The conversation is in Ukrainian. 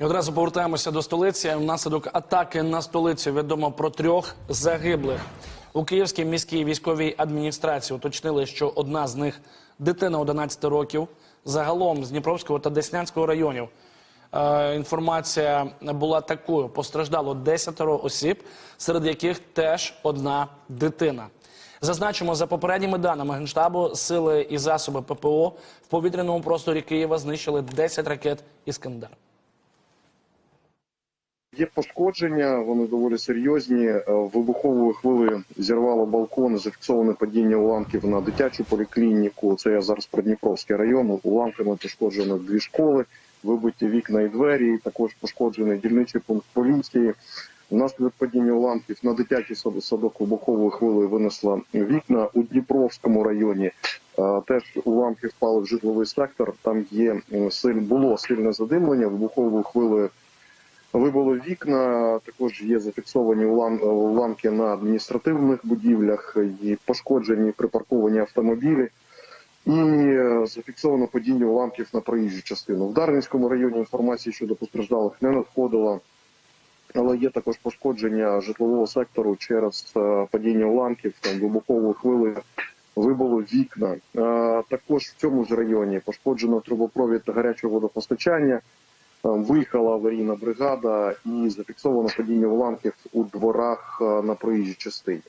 І одразу повертаємося до столиці. Внаслідок атаки на столицю відомо про трьох загиблих. У Київській міській військовій адміністрації уточнили, що одна з них дитина 11 років. Загалом з Дніпровського та Деснянського районів е, інформація була такою: постраждало 10 осіб, серед яких теж одна дитина. Зазначимо, за попередніми даними Генштабу, сили і засоби ППО в повітряному просторі Києва знищили 10 ракет «Іскандер». Є пошкодження, вони доволі серйозні. Е, Вибуховою хвилею зірвало балкон, зафіксоване падіння уламків на дитячу поліклініку. Це я зараз про Дніпровський район. Уламками пошкоджено дві школи, вибиті вікна і двері. Також пошкоджений дільничий пункт поліції. Внаслідок падіння уламків на дитячий садок вибуховою хвилею винесла вікна у Дніпровському районі. Е, Теж уламки впали в житловий сектор. Там є було сильне задимлення вибуховою хвилею. Вибило вікна, також є зафіксовані уламки на адміністративних будівлях, і пошкоджені припарковані автомобілі. І зафіксовано падіння уламків на проїжджу частину. В Дарницькому районі інформації щодо постраждалих не надходило, але є також пошкодження житлового сектору через е, падіння уламків, там вибуховою хвилею вибило вікна. Е, Також в цьому ж районі пошкоджено трубопровід гарячого водопостачання. Там Виїхала аварійна бригада і зафіксовано падіння уламків у дворах е, на проїжджій частині.